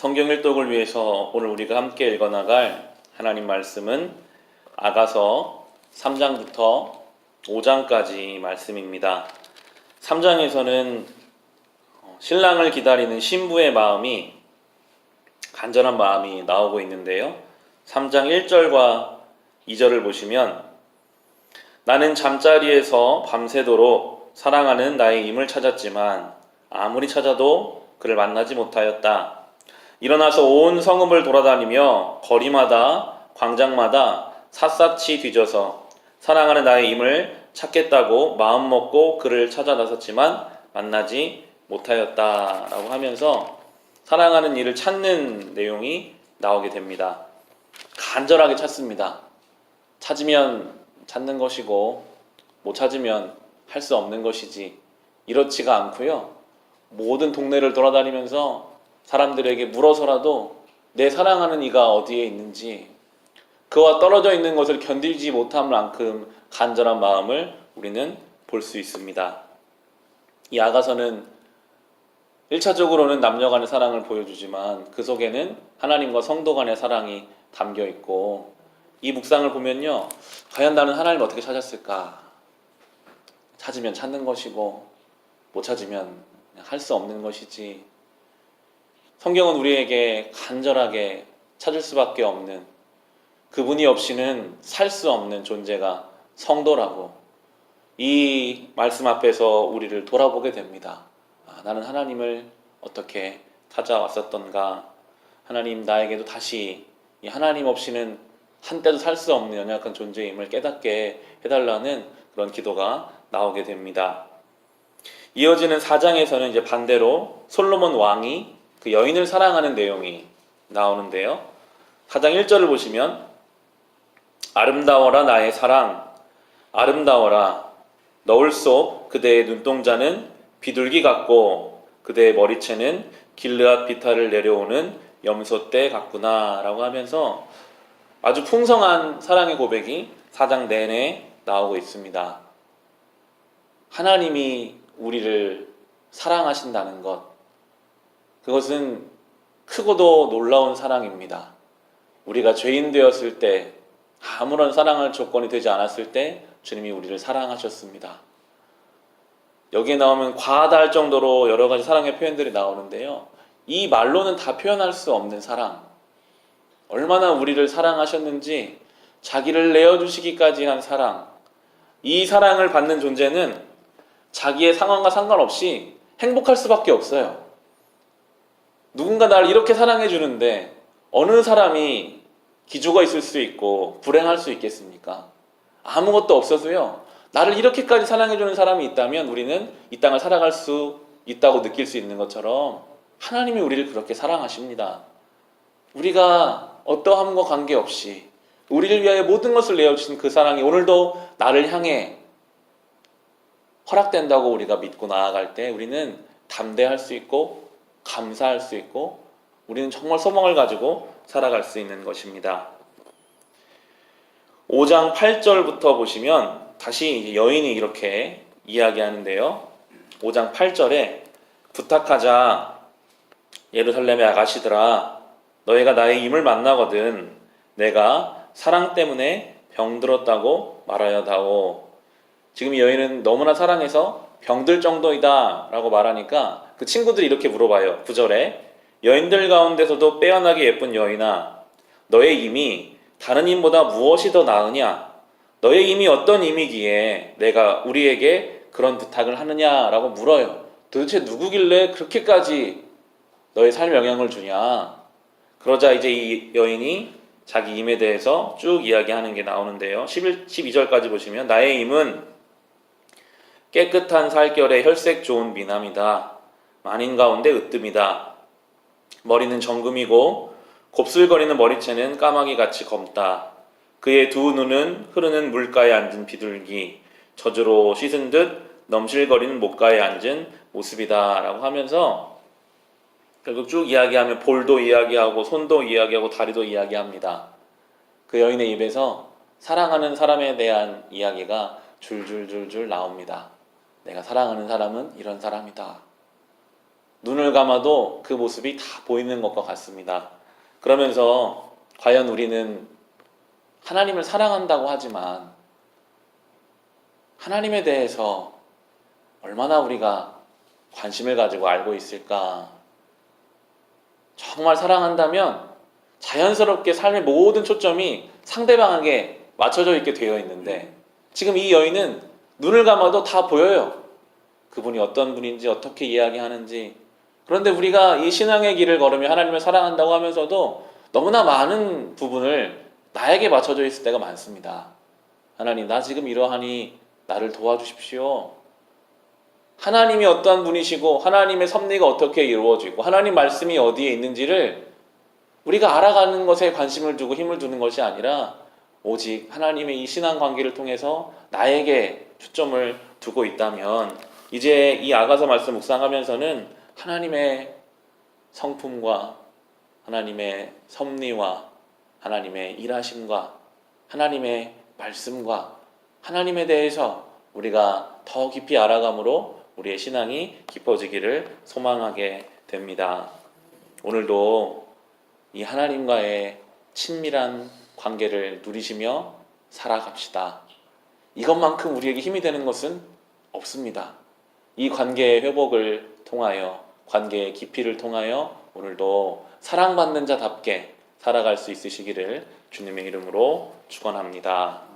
성경 일독을 위해서 오늘 우리가 함께 읽어나갈 하나님 말씀은 아가서 3장부터 5장까지 말씀입니다. 3장에서는 신랑을 기다리는 신부의 마음이 간절한 마음이 나오고 있는데요. 3장 1절과 2절을 보시면 나는 잠자리에서 밤새도록 사랑하는 나의 임을 찾았지만 아무리 찾아도 그를 만나지 못하였다. 일어나서 온 성읍을 돌아다니며 거리마다 광장마다 샅샅이 뒤져서 사랑하는 나의 임을 찾겠다고 마음 먹고 그를 찾아 나섰지만 만나지 못하였다라고 하면서 사랑하는 이를 찾는 내용이 나오게 됩니다. 간절하게 찾습니다. 찾으면 찾는 것이고 못 찾으면 할 수 없는 것이지 이렇지가 않고요. 모든 동네를 돌아다니면서 사람들에게 물어서라도 내 사랑하는 이가 어디에 있는지 그와 떨어져 있는 것을 견디지 못할 만큼 간절한 마음을 우리는 볼 수 있습니다. 이 아가서는 1차적으로는 남녀 간의 사랑을 보여주지만 그 속에는 하나님과 성도 간의 사랑이 담겨 있고 이 묵상을 보면요. 과연 나는 하나님을 어떻게 찾았을까? 찾으면 찾는 것이고 못 찾으면 할 수 없는 것이지. 성경은 우리에게 간절하게 찾을 수밖에 없는 그분이 없이는 살 수 없는 존재가 성도라고 이 말씀 앞에서 우리를 돌아보게 됩니다. 아, 나는 하나님을 어떻게 찾아왔었던가? 하나님 나에게도 다시 이 하나님 없이는 한때도 살 수 없는 연약한 존재임을 깨닫게 해달라는 그런 기도가 나오게 됩니다. 이어지는 4장에서는 이제 반대로 솔로몬 왕이 그 여인을 사랑하는 내용이 나오는데요. 4장 1절을 보시면 아름다워라 나의 사랑 아름다워라 너울 속 그대의 눈동자는 비둘기 같고 그대의 머리채는 길르앗 비탈을 내려오는 염소떼 같구나라고 하면서 아주 풍성한 사랑의 고백이 4장 내내 나오고 있습니다. 하나님이 우리를 사랑하신다는 것 그것은 크고도 놀라운 사랑입니다. 우리가 죄인 되었을 때 아무런 사랑할 조건이 되지 않았을 때 주님이 우리를 사랑하셨습니다. 여기에 나오면 과하다 할 정도로 여러 가지 사랑의 표현들이 나오는데요. 이 말로는 다 표현할 수 없는 사랑. 얼마나 우리를 사랑하셨는지 자기를 내어주시기까지 한 사랑. 이 사랑을 받는 존재는 자기의 상황과 상관없이 행복할 수밖에 없어요. 누군가 나를 이렇게 사랑해 주는데 어느 사람이 기조가 있을 수 있고 불행할 수 있겠습니까? 아무것도 없어도요. 나를 이렇게까지 사랑해 주는 사람이 있다면 우리는 이 땅을 살아갈 수 있다고 느낄 수 있는 것처럼 하나님이 우리를 그렇게 사랑하십니다. 우리가 어떠함과 관계없이 우리를 위하여 모든 것을 내어주신 그 사랑이 오늘도 나를 향해 허락된다고 우리가 믿고 나아갈 때 우리는 담대할 수 있고 감사할 수 있고 우리는 정말 소망을 가지고 살아갈 수 있는 것입니다. 5장 8절부터 보시면 다시 여인이 이렇게 이야기하는데요. 5장 8절에 부탁하자 예루살렘의 아가씨들아 너희가 나의 임을 만나거든 내가 사랑 때문에 병들었다고 말하여다오 지금 이 여인은 너무나 사랑해서 병들 정도이다 라고 말하니까 그 친구들이 이렇게 물어봐요. 9절에 여인들 가운데서도 빼어나게 예쁜 여인아 너의 임이 다른 임보다 무엇이 더 나으냐? 너의 임이 어떤 임이기에 내가 우리에게 그런 부탁을 하느냐라고 물어요. 도대체 누구길래 그렇게까지 너의 삶에 영향을 주냐? 그러자 이제 이 여인이 자기 임에 대해서 쭉 이야기하는 게 나오는데요. 11, 12절까지 보시면 나의 임은 깨끗한 살결에 혈색 좋은 미남이다. 만인 가운데 으뜸이다. 머리는 정금이고 곱슬거리는 머리채는 까마귀 같이 검다. 그의 두 눈은 흐르는 물가에 앉은 비둘기, 저주로 씻은 듯 넘실거리는 목가에 앉은 모습이다 라고 하면서 결국 쭉 이야기하면 볼도 이야기하고 손도 이야기하고 다리도 이야기합니다. 그 여인의 입에서 사랑하는 사람에 대한 이야기가 줄줄줄줄 나옵니다. 내가 사랑하는 사람은 이런 사람이다. 눈을 감아도 그 모습이 다 보이는 것과 같습니다. 그러면서 과연 우리는 하나님을 사랑한다고 하지만 하나님에 대해서 얼마나 우리가 관심을 가지고 알고 있을까? 정말 사랑한다면 자연스럽게 삶의 모든 초점이 상대방에게 맞춰져 있게 되어 있는데 지금 이 여인은 눈을 감아도 다 보여요. 그분이 어떤 분인지 어떻게 이야기하는지 그런데 우리가 이 신앙의 길을 걸으며 하나님을 사랑한다고 하면서도 너무나 많은 부분을 나에게 맞춰져 있을 때가 많습니다. 하나님, 나 지금 이러하니 나를 도와주십시오. 하나님이 어떠한 분이시고 하나님의 섭리가 어떻게 이루어지고 하나님 말씀이 어디에 있는지를 우리가 알아가는 것에 관심을 두고 힘을 두는 것이 아니라 오직 하나님의 이 신앙 관계를 통해서 나에게 초점을 두고 있다면 이제 이 아가서 말씀 묵상하면서는 하나님의 성품과 하나님의 섭리와 하나님의 일하심과 하나님의 말씀과 하나님에 대해서 우리가 더 깊이 알아감으로 우리의 신앙이 깊어지기를 소망하게 됩니다. 오늘도 이 하나님과의 친밀한 관계를 누리시며 살아갑시다. 이것만큼 우리에게 힘이 되는 것은 없습니다. 이 관계의 회복을 통하여 관계의 깊이를 통하여 오늘도 사랑받는 자답게 살아갈 수 있으시기를 주님의 이름으로 축원합니다.